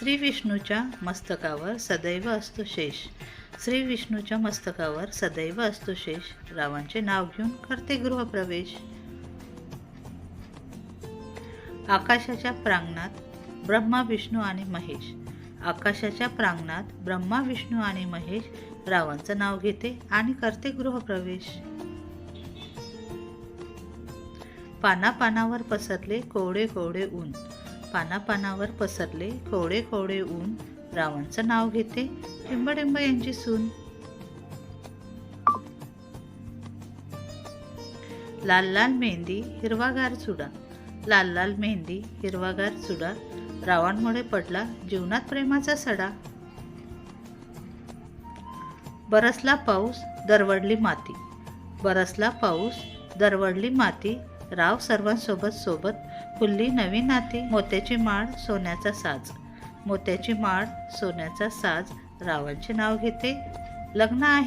श्री विष्णूच्या मस्तकावर सदैव असतो शेष. श्री विष्णूच्या मस्तकावर सदैव असतो शेष. रावांचे नाव घेऊन करते गृहप्रवेश. आकाशाच्या प्रांगणात ब्रह्मा विष्णू आणि महेश. आकाशाच्या प्रांगणात ब्रह्मा विष्णू आणि महेश रावांचं नाव घेते आणि करते गृहप्रवेश. पाना पानावर पसरले कोवडे कोवडे ऊन. पानापानावर पसरले कोवडे कोवडे ऊन रावणचं नाव घेते. टिंबडिंब यांची सून. लाल लाल मेहंदी हिरवागार चुडा. लाल लाल मेहंदी हिरवागार चुडा. रावणमुळे पडला जीवनात प्रेमाचा सडा. बरसला पाऊस दरवडली माती. बरसला पाऊस दरवडली माती राव सर्वांसोबत सोबत फुल्ली नवी नाती मोत्याची माळ सोन्याचा साज. मोत्याची माळ सोन्याचा साज रावांचे नाव घेते. लग्न आहे.